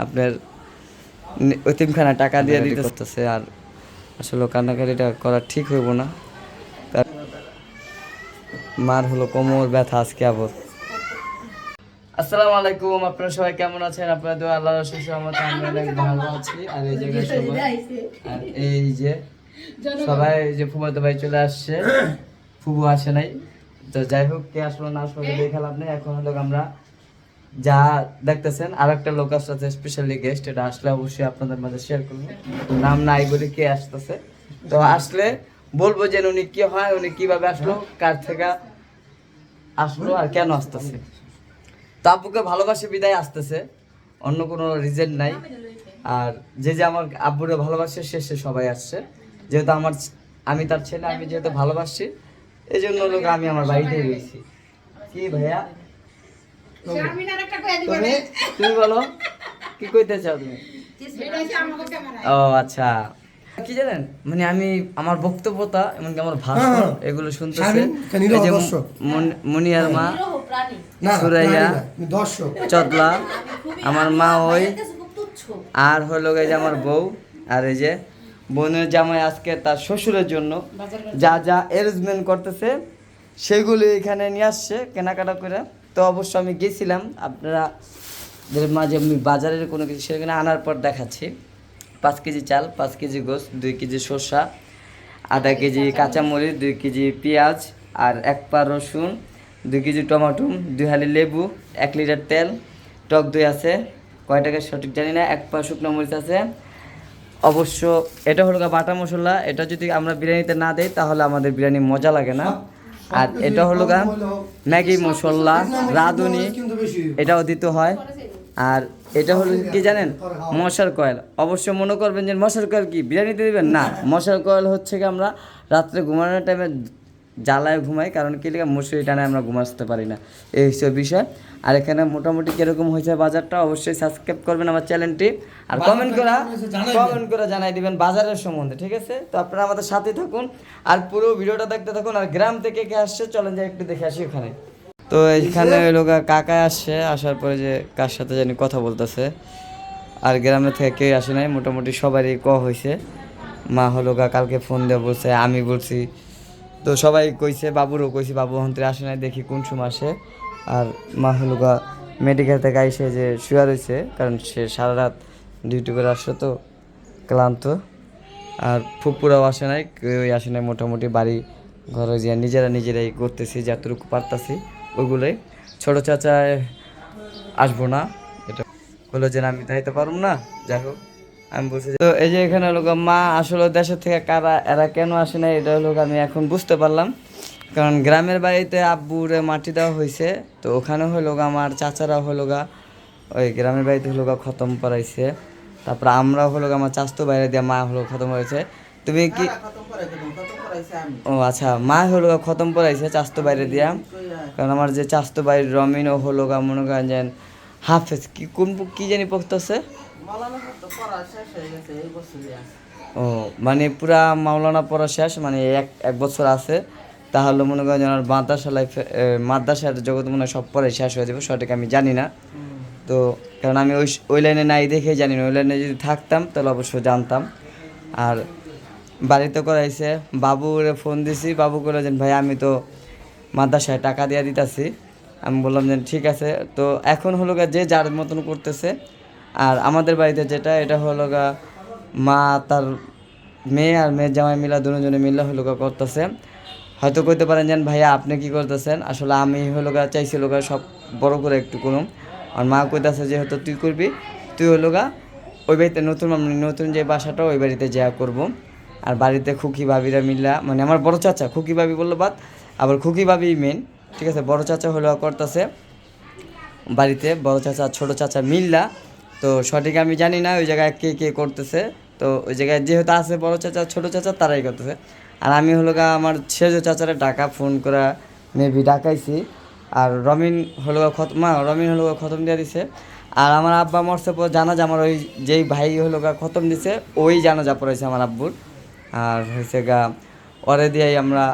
আপনার নি- এতিমখানা টাকা দিয়ে দিতে করতেছে। আর আসলে কান্নাকাটিটা করা ঠিক হইব না। মার হলো কোমর ব্যথা আজকে আবার আসসালামু আলাইকুম আপনারা সবাই কেমন আছেন? আপনারা তো আল্লাহ রসুল সহমত আমি অনেক ভালো আছি। আর এই জায়গায় সবাই আর এই যে সবাই এই যে ফুফাতো ভাই চলে আসছে। ফুবু আসে নাই। তো যাই হোক কে আসলো না আসলো দেখে লাভ নেই। এখন হলো আমরা যা দেখতেছেন আর একটা লোক আসছে স্পেশালি গেস্ট এটা আসলে অবশ্যই আপনাদের মাঝে শেয়ার করব। নাম নাই বলে কে আসতেছে? তো আসলে বলব যে উনি কি হয়, উনি কীভাবে আসলো, কার থেকে আসলো আর কেন আসতেছে। তো আব্বুকে ভালোবাসে, বিদায় আসতেছে। অন্য কোনো রিজন নাই। আর যে যে আমার আব্বুরে ভালোবাসে, সে সে সবাই আসছে। যেহেতু আমার আমি তার ছেলে, আমি যেহেতু ভালোবাসি এই জন্য লোক আমি আমার বাড়িতে রয়েছি। কি ভাইয়া? তুমি বলো কি কইতে চাও তুমি? ও আচ্ছা। কি জানেন? মানে আমি আমার বক্তব্যতা এমনকি আমার ভাষণ হ্যাঁ। এগুলো শুনতেছে। দর্শক? মন- মনিয়ার মা সুরাইয়া। চদলা আমার মা ওই আর হলো এই যে আমার বউ আর এই যে বোনের জামাই আজকে তার শ্বশুরের জন্য যা যা অ্যারেঞ্জমেন্ট করতেছে সেগুলো এখানে নিয়ে আসছে কেনাকাটা করে। তো অবশ্য আমি গেছিলাম আপনারা মাঝে আমি বাজারের কোনো কিছু সেখানে আনার পর দেখাচ্ছি। পাঁচ কেজি চাল পাঁচ কেজি গোস দুই কেজি শসা আধা কেজি কাঁচামরিচ দুই কেজি পেঁয়াজ আর এক পা রসুন দুই কেজি টমাটো দুই হালি লেবু এক লিটার তেল টক দই আছে কয় টাকা সঠিক জানি না এক পা শুকনো মরিচ আছে। অবশ্য এটা হলো বাটা মশলা এটা যদি আমরা বিরিয়ানিতে না দেই তাহলে আমাদের বিরিয়ানি মজা লাগে না। আর এটা হলো গা ম্যাগি মশলা, রাঁধুনি, এটাও দিতে হয়। আর এটা হলো কি জানেন? মশার কয়েল। অবশ্য মনে করবেন যে মশার কয়েল কি? বিরিয়ানিতে দেবেন? না। মশার কয়েল হচ্ছে কি আমরা রাত্রে ঘুমানোর টাইমে জ্বালায় ঘুমাই, কারণ কি মশুরি টানে আমরা ঘুমাতে পারি না। এই হিসেবে বিষয়। আর এখানে মোটামুটি কীরকম হয়েছে বাজারটা অবশ্যই সাবস্ক্রাইব করবেন আমার চ্যানেলটি। আর কমেন্ট করা কমেন্ট করে জানাই দিবেন বাজারের সম্বন্ধে ঠিক আছে? তো আপনারা আমাদের সাথে থাকুন আর পুরো ভিডিওটা দেখতে থাকুন আর গ্রাম থেকে কে আসছে চলেন যাই একটু দেখে আসি ওখানে। তো এখানে লোক কাকা আসছে আসার পরে যে কার সাথে জানি কথা বলতেছে। আর গ্রামে থেকে কেউ আসে নাই মোটামুটি সবারই ক হয়েছে মা হলো গা কালকে ফোন দিয়ে বলছে আমি বলছি। তো সবাই কইছে বাবুরও কইছে বাবু হন্ত্রে আসে নাই দেখি কোন সময় আসে। আর মা হলো গা মেডিকেল থেকে আইসে যে শুয়ে রয়েছে, কারণ সে সারা রাত ডিউটি করে আসছে তো, ক্লান্ত। আর ফুপুরাও আসে নাই, কেউই আসে নাই, মোটামুটি বাড়ি ঘরে যে নিজেরা নিজেরাই করতেছি, যতটুকু পারতাছি ওইগুলোই ছোট চাচায় আসব না, এটা হলো যে আমি যাইতে পারব না, যাই হোক, আমি বলছি তো এই যে এখানে হলো মা আসলে দেশের থেকে কারা, এরা কেন আসে না এটা হলো আমি এখন বুঝতে পারলাম। কারণ গ্রামের বাড়িতে আব্বুরে মাটি দেওয়া হয়েছে তো ওখানে হলো গা আমার চাচারা হলো গা ওই গ্রামের বাড়িতে হলো গা খতম পড়াইছে তারপর আমরা হলো গা আমার চাস্তো বাইরে দিয়ে মা হলো খতম হয়েছে তুমি কি ও আচ্ছা মা হলো গা খতম পড়াইছে চাস্তো বাইরে দিয়া। কারণ আমার যে চাস্তো বাইর রমিন ও হলো গা মনে করেন যে হাফেজ কি কোন কি জানি পড়তেছে? ও মানে পুরা মাওলানা পড়া শেষ মানে এক এক বছর আছে। তাহলে মনে করেন যেন মাদ্রাসা মাদ্রাসার জগৎ মনে হয় সব পরে শেষ হয়ে যাবে, সঠিক আমি জানি না। তো কারণ আমি ওই ওই লাইনে নাই দেখে জানি না, ওই লাইনে যদি থাকতাম তাহলে অবশ্যই জানতাম। আর বাড়িতে করাইছে, বাবুরে ফোন দিছি, বাবু করে যে, ভাই, আমি তো মাদ্রাসায় টাকা দিয়ে দিতেছি। আমি বললাম যে, ঠিক আছে। তো এখন হলো গা যে যার মতন করতেছে। আর আমাদের বাড়িতে যেটা, এটা হলো গা মা, তার মেয়ে আর মেয়ের জামাই মিলা দুজনে মিলা হলো গা করতেছে। হয়তো কইতে পারেন যেন ভাইয়া, আপনি কি করতেছেন? আসলে আমি হলো গা চাইছিল গা সব বড় করে একটু করুম আর মা কইতাছে যেহেতু তুই করবি, তুই হলো গা ওই বাড়িতে নতুন মানে নতুন যে বাসাটা, ওই বাড়িতে যা করব। আর বাড়িতে খুকি ভাবিরা মিল্লা মানে আমার বড় চাচা, খুকি ভাবি বলল বাদ, আবার খুকি ভাবি মেন ঠিক আছে? বড় চাচা হলো করতেছে বাড়িতে, বড় চাচা ছোট চাচা মিল্লা তো সঠিক আমি জানি না, ওই জায়গায় কে কে করতেছে। তো ওই জায়গায় যেহেতু আছে বড় চাচা ছোট চাচা, তারাই করতেছে। আর আমি হলো গা আমার সেজ চাচারে ডাকা, ফোন করা মেবি ডাকাইছি। আর রমিন হলো গা খতম মা, রমিন হলো খতম দিয়ে দিছে। আর আমার আব্বা মরছে পর জানাজা আমার ওই যেই ভাই হলো গা খতম দিছে, ওই জানাজা পড়াইছে আমার আব্বুর। আর হয়েছে গা, ওরে দিয়েই আমরা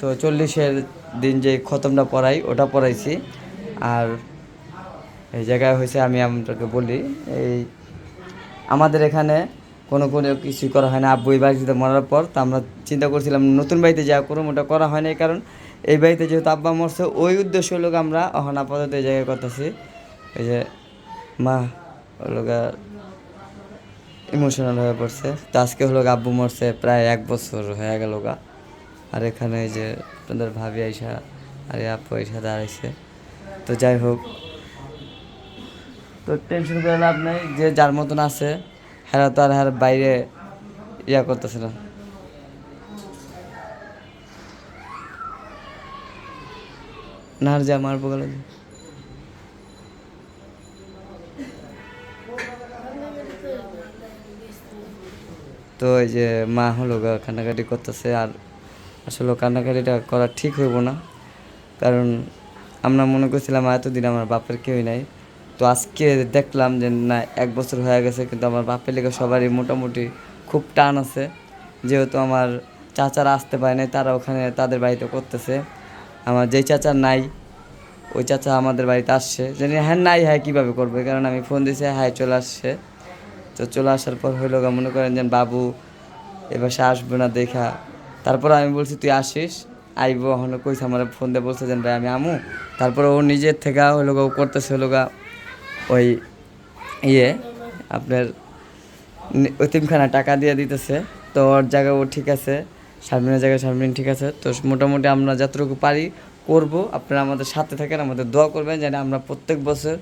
তো চল্লিশের দিন যে খতমটা পড়াই, ওটা পড়াইছি। আর এই জায়গায় হয়েছে আমি আপনাকে বলি, এই আমাদের এখানে কোনো কোনো কিছু করা হয় না। আব্বু এই বাড়িতে মরার পর, তো আমরা চিন্তা করছিলাম নতুন বাড়িতে যা করুম ওটা করা হয় না কারণ এই বাড়িতে যেহেতু আব্বা মরছে, ওই উদ্দেশ্য লোক আমরা অহন আপাতত এই জায়গায় করতেছি। এই যে মা লোক ইমোশনাল হয়ে পড়ছে। তো আজকে হলো আব্বু মরছে প্রায় এক বছর হয়ে গেল গা। আর এখানে এই যে আপনাদের ভাবি আইসা আর আপু আইসা দাঁড়াইছে। তো যাই হোক, তো টেনশন করে লাভ নেই, যে যার মতন আছে হেরা তো আর হের বাইরে ইয়া করতেছে না। না আর যা মারবো গেল তো এই যে মা হলো কান্নাকাটি করতেছে আর আসলে কান্নাকাটিটা করা ঠিক হইব না। কারণ আমরা মনে করছিলাম এতদিন আমার বাপের কেউই নাই। তো আজকে দেখলাম যে না, এক বছর হয়ে গেছে, কিন্তু আমার বাপের লেগে সবারই মোটামুটি খুব টান আছে। যেহেতু আমার চাচারা আসতে পারে নাই, তারা ওখানে তাদের বাড়িতে করতেছে। আমার যেই চাচা নাই, ওই চাচা আমাদের বাড়িতে আসছে। জানি হ্যাঁ নাই হ্যাঁ কীভাবে করবে? কারণ আমি ফোন দিয়েছি হ্যাঁ চলে আসছে। তো চলে আসার পর হইল মনে করেন যে বাবু এবার সে আসবে না দেখা। তারপর আমি বলছি, তুই আসিস? আইবো হলো কইস আমার ফোন দিয়ে বলছে যে, ভাই, আমি আমু। তারপর ও নিজের থেকে হলো করতেছে হলো ওই ইয়ে আপনার অতিমখানা টাকা দিয়ে দিতেছে। তো ওর জায়গায় ও ঠিক আছে, শারমিনের জায়গায় শারমিন ঠিক আছে। তো মোটামুটি আমরা যতটুকু পারি করব, আপনারা আমাদের সাথে থাকেন, আমাদের দোয়া করবেন যেন আমরা প্রত্যেক বছর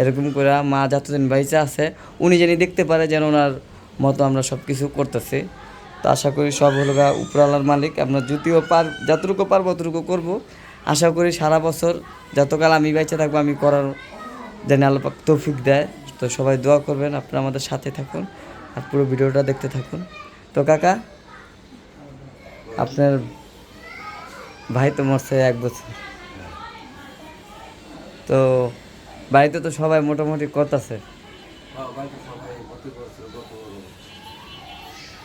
এরকম করে মা যতদিন বাইচা আছে, উনি যেন দেখতে পারে যেন ওনার মতো আমরা সব কিছু করতেছি। তো আশা করি সব হলো গা উপরওয়ালার মালিক, আমরা যদিও পার, যতটুকু পারব ততটুকু করব। আশা করি সারা বছর যতকাল আমি বাইচা থাকব, আমি করার যেন আল্লাপাক তৌফিক দেয়। তো সবাই দোয়া করবেন, আপনারা আমাদের সাথে থাকুন আর পুরো ভিডিওটা দেখতে থাকুন। তো কাকা, আপনার ভাই তো মরছে এক বছর। তো বাড়িতে তো সবাই মোটামুটি করতেছে বাড়িতে সবাই প্রতি বছর গত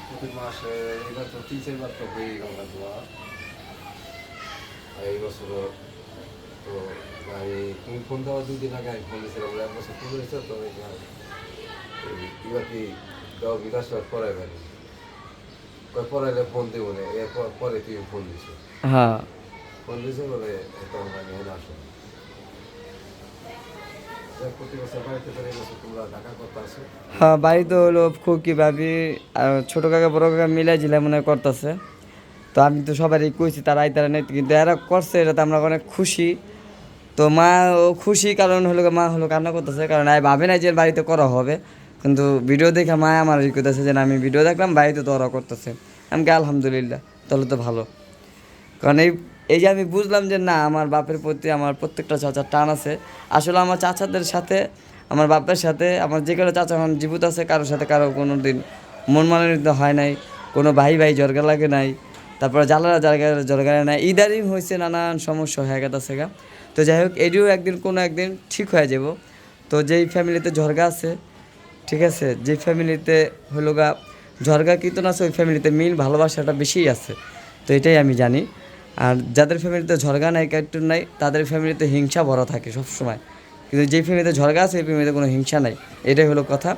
প্রতি মাসে এবার তো তিন চারবার তো হয়ে তো তুমি ফোন দেওয়া দুই দিন আগে আমি ফোন দিয়েছিলাম এক বছর তো এবার কি দেওয়া বিকাশ পড়াইলে ফোন দেবো না এরপর পরে ফোন দিছো হ্যাঁ ফোন দিছো বলে তখন আমি এখানে আসো বছর বাড়িতে তো হ্যাঁ হলো খুকি ভাবি আর ছোটো কাকা বড় কাকা মিলাই ঝিলাই মনে হয় করতেছে। তো আমি তো সবারই কইছি তারা আইতারা নেই কিন্তু এরা করছে এটাতে আমরা অনেক খুশি। তো মা ও খুশি কারণ হলো মা হলো কান্না করতেছে। কারণ আমি ভাবে নাই যে বাড়িতে করা হবে। কিন্তু ভিডিও দেখে মা আমার ই করতেছে যে না, আমি ভিডিও দেখলাম বাড়িতে তো ওরা করতেছে। আমি আলহামদুলিল্লাহ তাহলে তো ভালো। কারণ এই এই যে আমি বুঝলাম যে না আমার বাপের প্রতি আমার প্রত্যেকটা চাচার টান আছে। আসলে আমার চাচাদের সাথে আমার বাপের সাথে আমার যে কারও চাচা এখন জীবিত আছে কারোর সাথে কারও কোনো দিন মন মানিত হয় নাই কোনো ভাই ভাই জর্গা লাগে নাই। তারপরে জ্বালারা জায়গা জর্গা নাই ইদারিং হয়েছে নানান সমস্যা, হয়ে গেছে গা। তো যাই হোক, এটিও একদিন কোনো একদিন ঠিক হয়ে যাব। তো যেই ফ্যামিলিতে ঝরগা আছে, ঠিক আছে? যে ফ্যামিলিতে হলো গা, ঝরগা কীর্তন আছে, ওই ফ্যামিলিতে মিল, ভালোবাসাটা বেশিই আছে। তো এটাই আমি জানি। আর যাদের ফ্যামিলিতে ঝরগা নাই কীর্তন নাই, তাদের ফ্যামিলিতে হিংসা ভরা থাকে সবসময়। কিন্তু যে ফ্যামিলিতে ঝরগা আছে এই ফ্যামিলিতে কোনো হিংসা নাই। এটাই হলো কথা।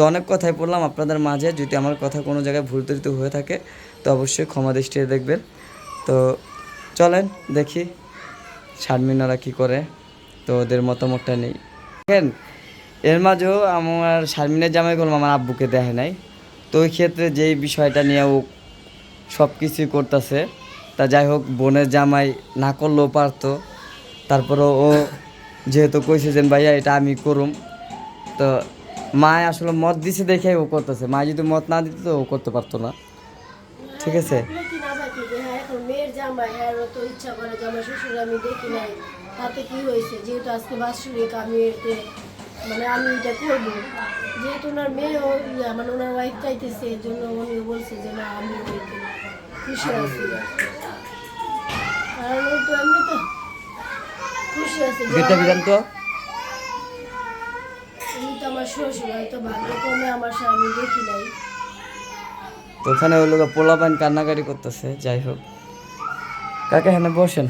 তো অনেক কথাই বললাম আপনাদের মাঝে। যদি আমার কথা কোনো জায়গায় ভুল ত্রুটি হয়ে থাকে, তো অবশ্যই ক্ষমা দৃষ্টিতে দেখবেন। তো চলেন দেখি শারমিনারা কী করে, তো ওদের মতামতটা নেই। দেখেন, এর মাঝেও আমার শারমিনের জামাই করলাম আমার আব্বুকে দেখে নাই। তো ওই ক্ষেত্রে যেই বিষয়টা নিয়ে ও সব কিছুই করতেছে, তা যাই হোক, বোনের জামাই না করলেও পারতো। তারপরে ও যেহেতু কইছে যে, ভাইয়া, এটা আমি করুম। তো মা আসলে মত দিছে দেখে ও করতেছে। মা যদি মত না দিত তো ও করতে পারতো না। ঠিক আছে? থাকলে কি না থাকি যে এখন মেয়ের জামাই তো ইচ্ছা করে জামাই শ্বশুর আমি দেখি নাই। তাতে কি হয়েছে? যেহেতু আজকে বাৎসরিক আমি এতে মানে আমি এটা করব। যেহেতু ওনার মানে ওনার ওয়াইফ চাইতেছে জন্য উনিও বলছে যে না আমি খুশি আছি। কারণ তো এমনি তো খুশি আছে। বিধান তো? তো ওখানে ওই লোক পোলাপাইন কান্নাকাটি করতেছে, যাই হোক। কাকা এখানে বসেন।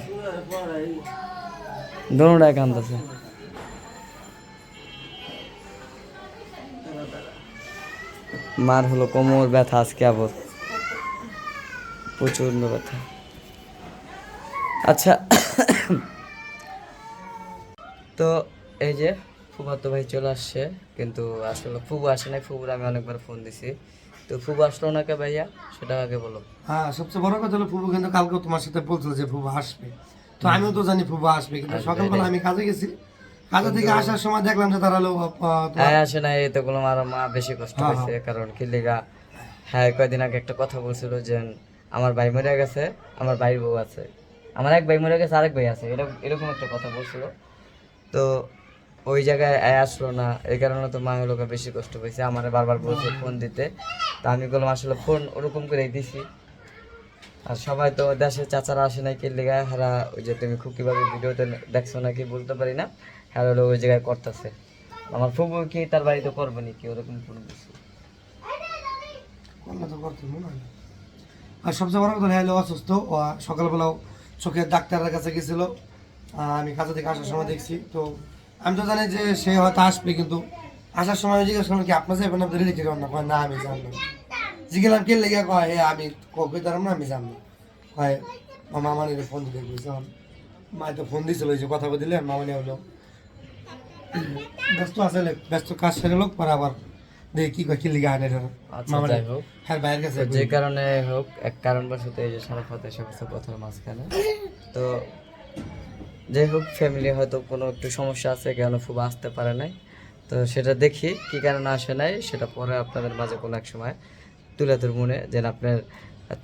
দোনোটাই কান্দাছে মার হলো কোমর ব্যথা, আজকে আবার প্রচণ্ড ব্যথা। আচ্ছা তো এই যে ফুফাতো ভাই চলে আসছে কিন্তু আসলে ফুবু আসে নাই ফুবুর আমি অনেকবার ফোন দিছি। তো ফুবু আসলো না কে ভাইয়া সেটা আগে বলো। হ্যাঁ সবচেয়ে বড় কথা হলো ফুবু কিন্তু কালকে তোমার সাথে বলছিল যে ফুবু আসবে। তো আমিও তো জানি ফুবু আসবে কিন্তু সকালবেলা আমি কাজে গেছি। কাজে থেকে আসার সময় দেখলাম যে তারা তোমার- হ্যাঁ আসে না এই তো গুলো আমার মা বেশি কষ্ট হ্যাঁ, হয়েছে কারণ কি লেগা হ্যাঁ কয়দিন আগে একটা কথা বলছিল যে আমার ভাই মরে গেছে আমার ভাইয়ের বউ আছে। আমার এক ভাই মরে গেছে আরেক ভাই আছে এরকম একটা কথা বলছিল। তো ওই জায়গায় আসলো না, এই কারণে তো মা লোকে বেশি কষ্ট পেয়েছে আমার বারবার বলছে ফোন দিতে। তা আমি বললাম, আসলে ফোন ওরকম করে দিছি। আর সবাই তো দেশে চাচারা আসে নাকি লেগা হারা ওই যে তুমি খুব কীভাবে ভিডিওতে দেখছ নাকি, বলতে পারি না। হ্যাঁ ওই জায়গায় করতেছে। আমার ফুবু কি তার বাড়িতে করবে নাকি? ওরকম কোনো কিছু। করলে তো করতে মনে হয় না। আর সবচেয়ে বড় কথা হলো অসুস্থ। সকালবেলাও চোখের ডাক্তারের কাছে গেছিল। আমি কাজে থেকে আসার সময় দেখছি। তো আমি তো জানি যে সে হয়তো আসবে কিন্তু আসার সময় জিজ্ঞেস করলাম কি আপনার যাবেন আপনি রেডি করেন না কয় না আমি জানব জিজ্ঞেলাম কে লেগে কয় হে আমি কবে তারাম না আমি জানব কয় মামা আমার ফোন দিতে গেছিলাম মা তো ফোন দিয়েছিল যে কথা বলে মামানি হলো ব্যস্ত আছে ব্যস্ত কাজ সেরে লোক পরে আবার দেখি কি কয় কি লিগা আনে আচ্ছা। হ্যাঁ বাইরের কাছে যে কারণে হোক এক কারণবশত এই যে সারাফাতে এসে গেছে কথার মাঝখানে। তো যাই হোক ফ্যামিলি হয়তো কোনো একটু সমস্যা আছে, কেন ফুব আসতে পারে নাই। তো সেটা দেখি, কি কারণে আসে নাই, সেটা পরে আপনাদের মাঝে কোনো এক সময় তুলে ধর মনে যে আপনার,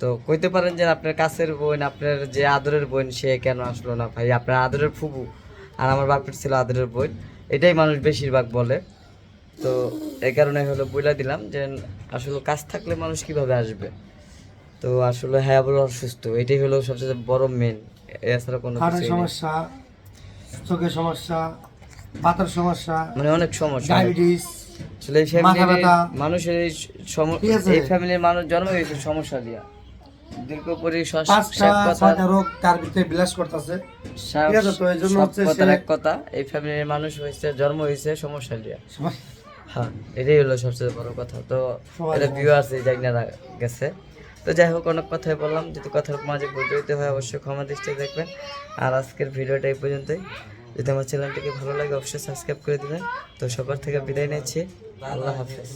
তো কইতে পারেন যে আপনার কাছের বোন, আপনার যে আদরের বোন, সে কেন আসলো না? ভাই, আপনার আদরের ফুবু আর আমার বাপের ছিল আদরের বোন, এটাই মানুষ বেশিরভাগ বলে। তো এই কারণে হলো বলে দিলাম যে, আসলে কাজ থাকলে মানুষ কীভাবে আসবে? তো আসলে হ্যাঁ বলে অসুস্থ, এটাই হলো সবচেয়ে বড় মেন এছাড়া কোনো সমস্যা চোখের সমস্যা সমস্যা মানে অনেক সমস্যা। ডায়াবেটিস আসলে। মানুষের এই আছে। ফ্যামিলির মানুষ জন্ম হয়েছে সমস্যা দিয়া। কথা রোগ তার ভিতরে বিলাস করতেছে। আছে, এক কথা এই ফ্যামিলির মানুষ হয়েছে জন্ম হয়েছে সমস্যা দিয়া। হ্যাঁ এটাই হলো সবচেয়ে বড় কথা। তো এটা বলে। ভিউয়ার্স এই গেছে। তো যাই হোক, অনেক কথাই বললাম। যদি কথার মাঝে হইতে হয়, অবশ্যই ক্ষমা দৃষ্টি দেখবেন। আর আজকের ভিডিওটা এই পর্যন্তই। যদি আমার চ্যানেলটিকে ভালো লাগে, অবশ্যই সাবস্ক্রাইব করে দেবেন। তো সবার থেকে বিদায় নিচ্ছি। আল্লাহ হাফেজ।